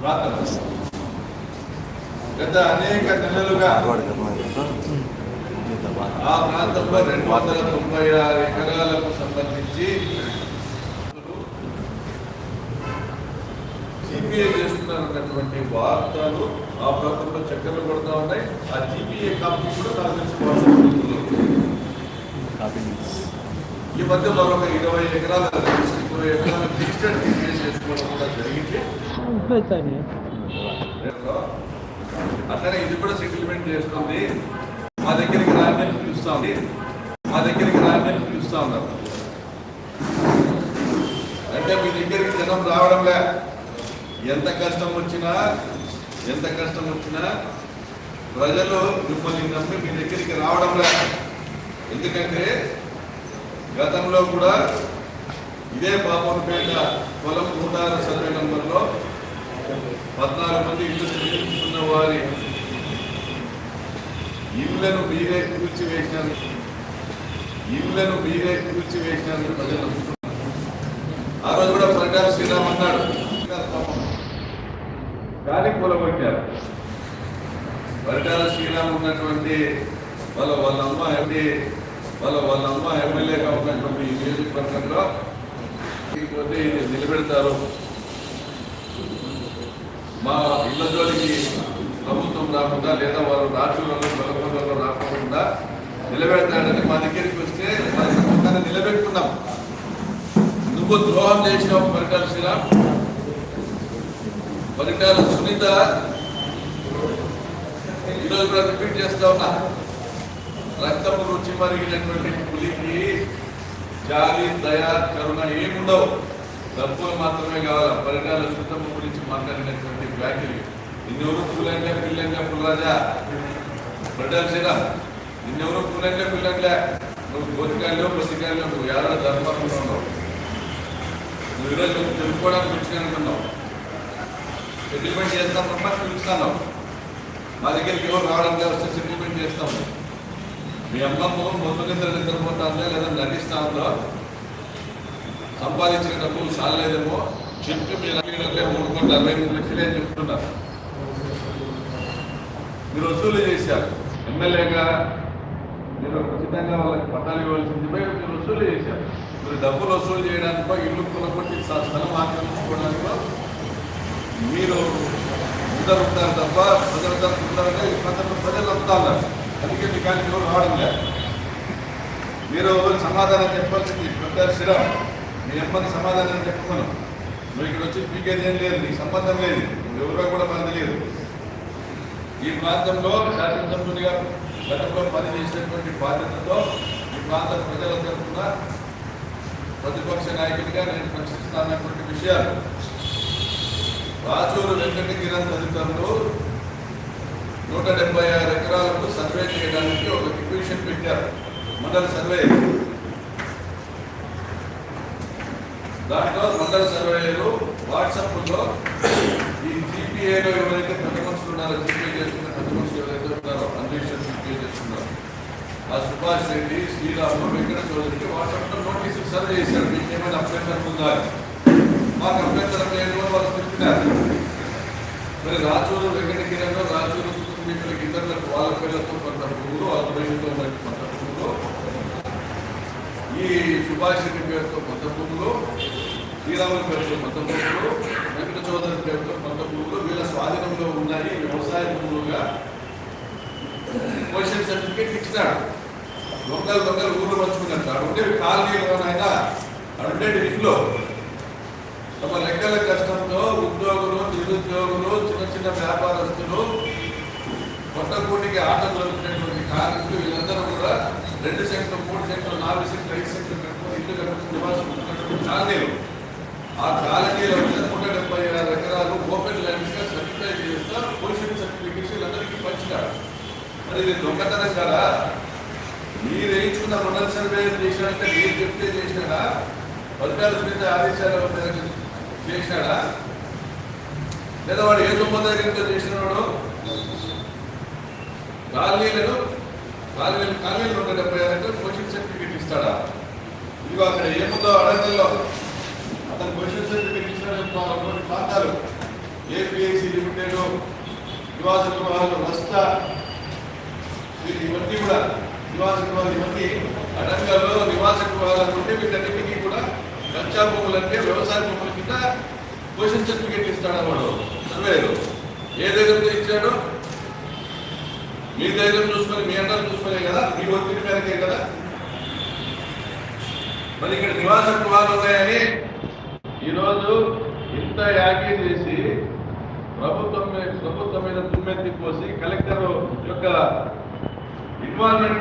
ప్రాంతం గత అనేక నెలలుగా ఆ ప్రాంతంలో రెండు వందల తొంభై ఆరు ఎకరాలకు సంబంధించి జీపీఏ చేస్తున్నటువంటి వార్తలు ఆ ప్రాంతంలో చక్కర్లు కొడుతూ ఉన్నాయి. ఆ జీపీఏ కాపీ కూడా నాకు తెలిసి ఈ మధ్య మరొక ఇరవై ఎకరాల ఇరవై ఎకరాల రిజిస్టర్డ్ జీపీఏ కూడా జరిగింది అట్లనే ఇది కూడా సెటిల్మెంట్ చేస్తుంది. మా దగ్గరికి రాని పిలుస్తా ఉంది మా దగ్గరికి రాని పిలుస్తా ఉన్నారు. అంటే మీ దగ్గరికి జనం రావడంలే. ఎంత కష్టం వచ్చినా ఎంత కష్టం వచ్చినా ప్రజలు మిమ్మల్ని నమ్మి మీ దగ్గరికి రావడంలే. ఎందుకంటే గతంలో కూడా ఇదే బాబోన్పేట పొలం నూట ఆరు సర్వే నంబర్లో పద్నాలుగు మంది ఇల్లు నిర్మించుకున్న వారి ఇళ్ళను మీరే కూల్చివేసినారు. ఇళ్ళను మీరే కూల్చివేసినారు ప్రజలు. ఆ రోజు కూడా ప్రకాశ్ శ్రీరామ్ అన్నాడు. కానీ కూలగొట్టారు. పరిటాల శ్రీరామ్ ఉన్నటువంటి వాళ్ళ వాళ్ళ అమ్మ ఎంపీ వాళ్ళ వాళ్ళ అమ్మ ఎమ్మెల్యేగా ఉన్నటువంటి ఈ నియోజకవర్గంలో లేకపోతే ఇది నిలబెడతారు? మా ఇళ్ళ జోలికి ప్రభుత్వం రాకుండా లేదా వారు రాష్ట్రంలో బలపంలో రాకుండా నిలబెడతాడని మా దగ్గరికి వస్తే మనం నిలబెట్టుకున్నాం. నువ్వు ద్రోహం చేసిన పరిటాల శ్రీరామ్ పరిటాల సునీత ఈరోజు కూడా రిపీట్ చేస్తా ఉన్నా. రక్తము రుచి మరిగినటువంటి పులికి జాలి దయ కరుణ ఏముండవు. డబ్బులు మాత్రమే కావాలి? పరిణాల శుద్ధమ్మ గురించి మాట్లాడినటువంటి వ్యాఖ్యలు. నిన్నెవరు పులంగా పిల్లంగా పుల్లరాజా? పడ్డారు సిరా నిన్నెవరు పులంగా పిల్లంగా నువ్వు కోరికాయలో పసికాయలో నువ్వు ఎవరో ధర్మంలో ఉన్నావు. నువ్వు ఈరోజు నువ్వు తెలుసుకోవడానికి వచ్చినానుకున్నావు సెటిల్మెంట్ చేస్తామమ్మా పిలుస్తాను మా దగ్గరికి ఎవరు రావడం వస్తే సెటిల్మెంట్ చేస్తాము. మీ అమ్మమ్మ మొత్తం నిద్ర నిద్రపోతుందా లేదా నటిస్తాందో? సంపాదించిన డబ్బులు చాలేదేమో? చెప్పి మీరు అడిగినట్లే మూడు కోట్ల అరవై మూడు లక్షలే అని చెప్తున్నారు. మీరు వసూలు చేశారు. ఎమ్మెల్యేగా మీరు ఖచ్చితంగా వాళ్ళకి పట్టాలు ఇవ్వాల్సింది మీరు వసూలు చేశారు. మీరు డబ్బులు వసూలు చేయడానికో ఇల్లు కొనగొట్టి స్థలం ఆక్రమించుకోవడానికో మీరు ఉద్దరు ఉంటారు తప్ప ప్రజలు ఉంటారు ఉంటారంటే ఈ ప్రజలు ప్రజలు వస్తా ఉన్నారు అందుకే మీ కానీ ఎవరు రావడం లేదు. మీరు సమాధానం చెప్పాల్సింది పెద్ద శ్రీరామ్. మీ అమ్మని సమాధానం చెప్పుకోను. నువ్వు ఇక్కడ వచ్చి పీకేది ఏం లేదు నీకు సంబంధం లేదు నువ్వు ఎవరో కూడా మనకు తెలియదు. ఈ ప్రాంతంలో శాసనసభ్యునిగా గతంలో పనిచేసినటువంటి బాధ్యతతో ఈ ప్రాంత ప్రజల తరఫున ప్రతిపక్ష నాయకుడిగా నేను ప్రశ్నిస్తానటువంటి విషయాలు రాచూరు వెంకట తదితరులు నూట డెబ్బై ఆరు ఎకరాలకు సర్వే చేయడానికి ఒక డివిజన్ పెట్టారు. మండల సర్వే. దాంట్లో మండల సర్వేలు వాట్సాప్లో ఈ జీపీఏలో ఎవరైతే పెద్ద మనుషులు ఉన్నారో జీపీ చేసుకున్న పెద్ద మనుషులు ఎవరైతే ఉన్నారో అన్వేషణ జీపీ చేస్తున్నారు ఆ సుభాష్ రెడ్డి శ్రీరాము వెంకట చౌదరికి వాట్సాప్లో నోటీసు సర్వే చేశారు. మీకు ఏమైనా అభ్యంతరం ఉందా? మాకు అభ్యంతరం లేదు వాళ్ళు చెప్పినారు. మరి రాజూరు వెంకటగిరిలో కిరణ్ రాజూరు కుటుంబీకులకి ఇతరులకు వాళ్ళ పేర్లతో కొంత భూములు వాళ్ళ పేర్లతో కొంత భూములు ఈ సుభాష్ రెడ్డి పేరుతో కొంత భూములు శ్రీరాముల పేరుతో కొంత భూములు వెంకట చౌదరి పేరుతో కొంత భూములు వీళ్ళ స్వాధీనంలో ఉన్నాయి వ్యవసాయ భూములుగా పొజిషన్ సర్టిఫికేట్ ఇచ్చినాడు. దొంగలు దొంగలు ఊర్లో పంచుకున్నట్టు అక్కడ ఉండేవి కాలనీలోనైనా అక్కడ ఉండేవి ఇంట్లో. తమ లెక్కల కష్టంతో ఉద్యోగులు నిరుద్యోగులు చిన్న చిన్న వ్యాపారస్తులు కొత్త కోటికి ఆట కార్మికులు వీళ్ళందరూ కూడా రెండు సెంట్లు మూడు సెంట్లు నాలుగు సెంట్లు ఐదు సెంట్లు కట్టుకుని ఇల్లు కట్టుకుని నివాసం ఉంటున్నటువంటి కాలనీలు. ఆ కాలనీలో నూట డెబ్బై ఆరు ఎకరాలు ఓపెన్ ల్యాండ్స్గా సర్టిఫై చేస్తా పొజిషన్ సర్టిఫికేట్స్ వీళ్ళందరికీ పంచినాడు మరి ఇది దొంగతనం కదా? మీరు వేయించుకున్న రుణాల సర్వే చేసినాక మీరు చెప్తే చేసినాడా పథకాల మీద ఆదేశాలు చేసినాడా లేదా వాడు ఏ దొంగతనంతో చేసినాడు? కాలనీలను కాలనీలు కాలనీలు నూట డెబ్బై ఆరు కోచింగ్ సర్టిఫికేట్ ఇస్తాడా? ఇదిగో అక్కడ ఏముందో అడగల్లో అతను క్వశ్చన్ సర్టిఫికేట్ ఇచ్చినటువంటి ప్రాంతాలు ఏపీఐ లిమిటెడ్ నివాస గృహాలు రస్తా ఇవన్నీ కూడా నివాస గృహాలు ఇవన్నీ అడంగల్లో నివాస గృహాలు ఉంటే వీటన్నిటికీ కూడా కచ్చా భూములు అంటే వ్యవసాయ భూముల కింద పొజిషన్ సర్టిఫికేట్ ఇస్తాడు వాడు. సర్వేలు ఏ దగ్గరతో ఇచ్చాడో? మీ ధైర్యం చూసుకొని మీ అందరం చూసుకునే కదా? మీ ఒత్తిడి మేరకే కదా? మరి ఇక్కడ నివాస గృహాలు ఉన్నాయని ఈరోజు ఇంత యాగీ చేసి ప్రభుత్వం ప్రభుత్వం మీద తుమ్మెత్తి పోసి కలెక్టర్ యొక్క ఇన్వాల్వ్మెంట్